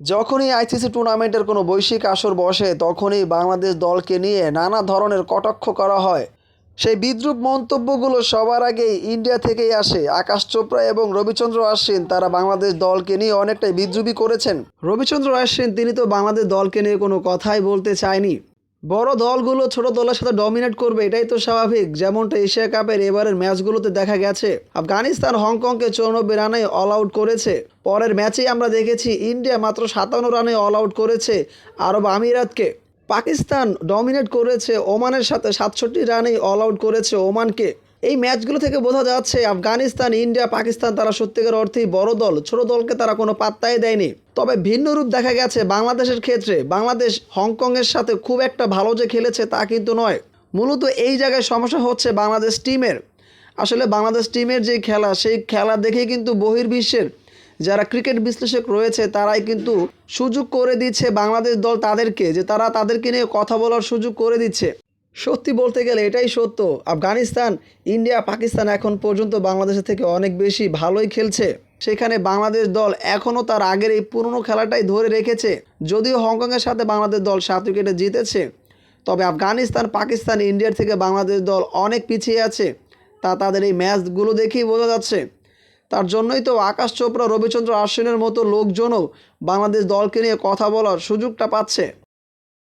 যখনই আইসিসি টুর্নামেন্টের কোনো বৈশ্বিক আসর বসে, তখনই বাংলাদেশ দলকে নিয়ে নানা ধরনের কটাক্ষ করা হয়। সেই বিদ্রুপ মন্তব্যগুলো সবার আগেই ইন্ডিয়া থেকেই আসে। আকাশ চোপড়া এবং রবিচন্দ্র আশ্বিন তারা বাংলাদেশ দলকে নিয়ে অনেকটাই বিদ্রুপী করেছেন। রবিচন্দ্র আশ্বিন, তিনি তো বাংলাদেশ দলকে নিয়ে কোনো কথাই বলতে চায়নি। বড় দলগুলো ছোট দলের সাথে ডমিনেট করবে, এটাই তো স্বাভাবিক। যেমনটা এশিয়া কাপের এবারের ম্যাচগুলোতে দেখা গেছে। আফগানিস্তান হংকংকে চৌরানব্বই রানে অল আউট করেছে। পরের ম্যাচেই আমরা দেখেছি ইন্ডিয়া মাত্র সাতান্ন রানে অল আউট করেছে আরব আমিরাতকে। পাকিস্তান ডমিনেট করেছে ওমানের সাথে সাতষট্টি রানেই অল আউট করেছে ওমানকে। এই ম্যাচগুলো থেকে বোঝা যাচ্ছে আফগানিস্তান, ইন্ডিয়া, পাকিস্তান তারা সত্যিকার অর্থেই বড় দল। ছোট দলকে তারা কোনো পাত্তাই দেয়নি। তবে ভিন্ন রূপ দেখা গেছে বাংলাদেশের ক্ষেত্রে। বাংলাদেশ হংকংয়ের সাথে খুব একটা ভালো যে খেলেছে তা কিন্তু নয়। মূলত এই জায়গায় সমস্যা হচ্ছে বাংলাদেশ টিমের। আসলে বাংলাদেশ টিমের যে খেলা, সেই খেলা দেখেই কিন্তু বহির্বিশ্বের যারা ক্রিকেট বিশ্লেষক রয়েছে, তারাই কিন্তু সুযোগ করে দিচ্ছে বাংলাদেশ দল তাদেরকে, যে তারা তাদেরকে নিয়ে কথা বলার সুযোগ করে দিচ্ছে। সত্যি বলতে গেলে এটাই সত্য। আফগানিস্তান, ইন্ডিয়া, পাকিস্তান এখন পর্যন্ত বাংলাদেশের থেকে অনেক বেশি ভালোই খেলছে। সেখানে বাংলাদেশ দল এখনও তার আগের এই পুরনো খেলাটাই ধরে রেখেছে। যদিও হংকংয়ের সাথে বাংলাদেশ দল সাত উইকেটে জিতেছে, তবে আফগানিস্তান, পাকিস্তান, ইন্ডিয়ার থেকে বাংলাদেশ দল অনেক পিছিয়ে আছে। তা তাদের এই ম্যাচগুলো দেখেই বোঝা যাচ্ছে। তার জন্যই তো আকাশ চোপড়া রবিচন্দ্র আশ্বিনের মতো লোকজনও বাংলাদেশ দলকে নিয়ে কথা বলার সুযোগটা পাচ্ছে।